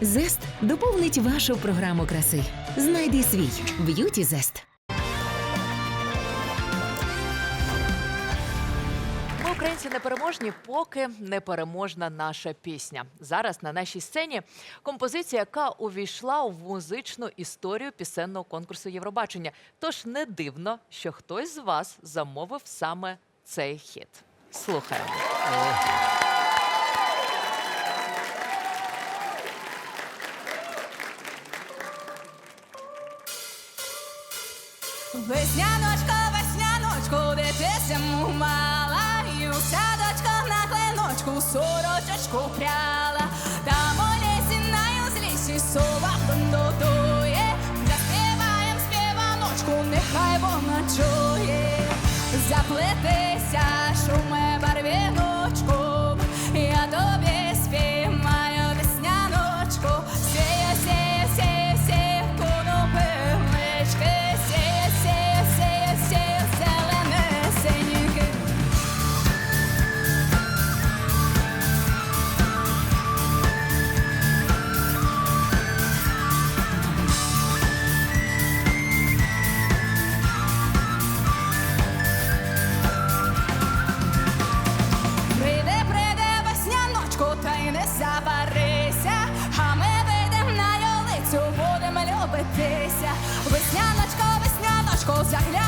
Зест доповнить вашу програму краси. Знайди свій б'юті зест. Ми українці непереможні, поки непереможна наша пісня. Зараз на нашій сцені композиція, яка увійшла в музичну історію пісенного конкурсу Євробачення. Тож не дивно, що хтось з вас замовив саме цей хіт. Слухаємо. Весняночко, весняночко, де ти мала, і у садочко на клиночку сорочечку пряла. Там у лісі на узлісі сова кондотує, заспіваєм співаночку, нехай вона чує. Заплетися запарися, а ми вийдем на йолицю, будемо любитися. Весняночко, весняночко, заглянь.